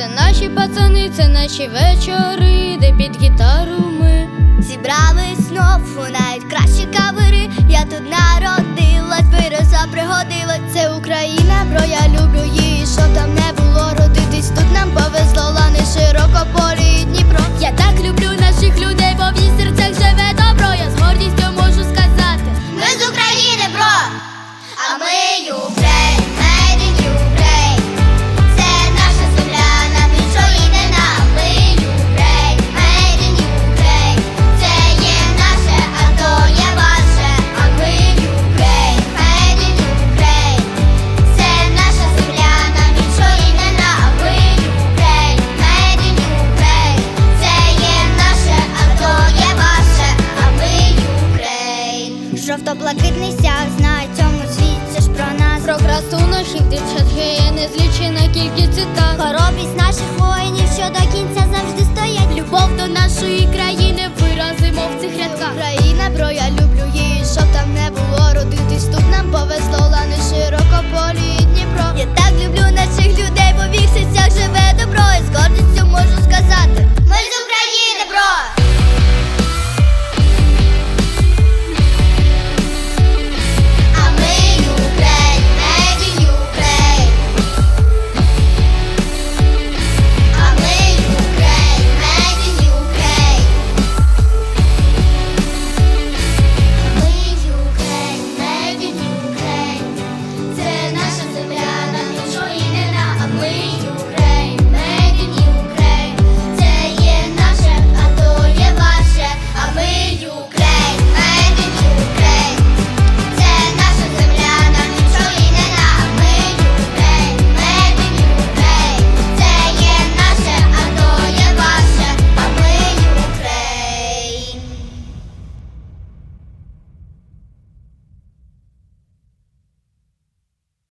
це наші пацани, це наші вечори, де під гітару ми зібрались знов, навіть кращі кавери. Я тут народилась, виросла, пригодилась. Це Україна, бро, я люблю її, що там. хто блакитний сяг знає цьому світ ж про нас. Про красу наших дівчат геє незлічена кількість цитат Хоробрість наших воїнів, що до кінця завжди стоять. Любов до нашої країни виразимо в цих рядках. Україна, бро, я люблю її, щоб там не було родитись. Тут нам повезло, лани широко. по.